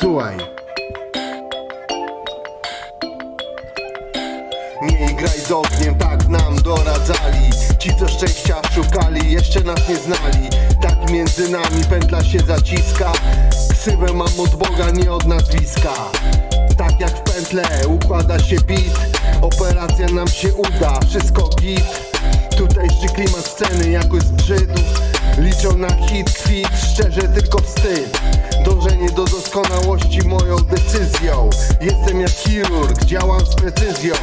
Słuchaj. Nie graj z ogniem, tak nam doradzali. Ci co szczęścia szukali, jeszcze nas nie znali. Tak między nami pętla się zaciska. Ksywę mam od Boga, nie od nazwiska. Tak jak w pętle układa się bit Operacja nam się uda, wszystko git. Tutejszy klimat sceny jakoś zbrzydł Liczą na hit, kwit, szczerze tylko wstyd. Dążenie do doskonałości moją decyzją. Jestem jak chirurg, działam z precyzją.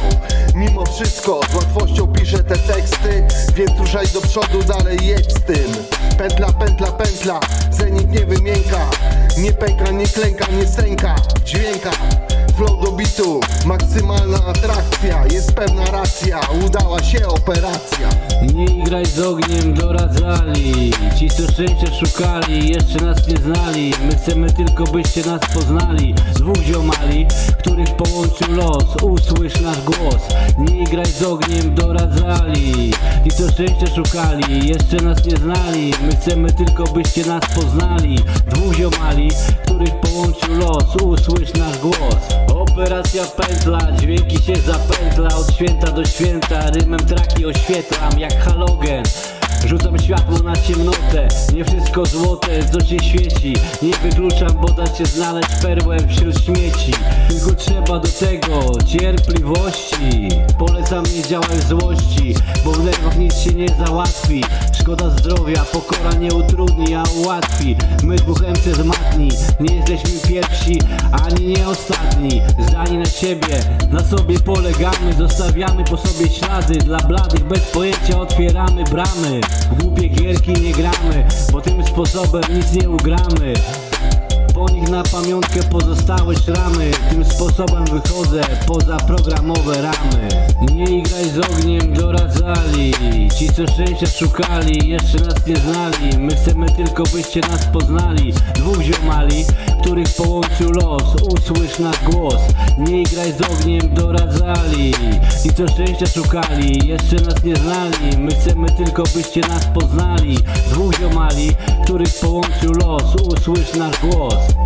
Mimo wszystko z łatwością piszę te teksty Więc ruszaj do przodu, dalej jedź z tym. Pętla, pętla, pętla, zenit nie wymięka. Nie pęka, nie klęka, nie stęka w dźwiękach Flow do bitu, maksymalna atrakcja Jest pewna racja, udała się operacja. Nie graj z ogniem, doradzali Ci co szczęścia szukali, jeszcze nas nie znali. My chcemy tylko byście nas poznali. Dwóch ziomali, których połączył los. Usłysz nasz głos. Nie graj z ogniem, doradzali Ci co szczęścia szukali, jeszcze nas nie znali. My chcemy tylko byście nas poznali. Dwóch ziomali, których połączył los. Usłysz nasz głos Operacja pętla, dźwięki się zapętla. Od święta do święta, rymem traki oświetlam Jak halogen. Rzucam światło na ciemnotę Nie wszystko złote, co się świeci. Nie wykluczam, bo da się znaleźć perłę wśród śmieci. Tylko trzeba do tego cierpliwości. Polecam nie działać złości Bo w nerwach nic się nie załatwi Szkoda zdrowia, pokora nie utrudni, a ułatwi. My dwóch MC z matni Nie jesteśmy pierwsi, ani nie ostatni. Zdani na siebie, na sobie polegamy Zostawiamy po sobie ślady. Dla bladych bez pojęcia otwieramy bramy. Głupie gierki nie gramy Bo tym sposobem nic nie ugramy. Po nich na pamiątkę pozostały szramy Tym sposobem wychodzę poza programowe ramy. Nie graj z ogniem, doradzali Ci co szczęścia szukali, jeszcze nas nie znali. My chcemy tylko byście nas poznali. Dwóch ziomali, których połączył los. Usłysz nasz głos. Nie graj z ogniem, doradzali. Ci co szczęścia szukali, jeszcze nas nie znali. My chcemy tylko byście nas poznali. Dwóch ziomali, których połączył los. Usłysz nasz głos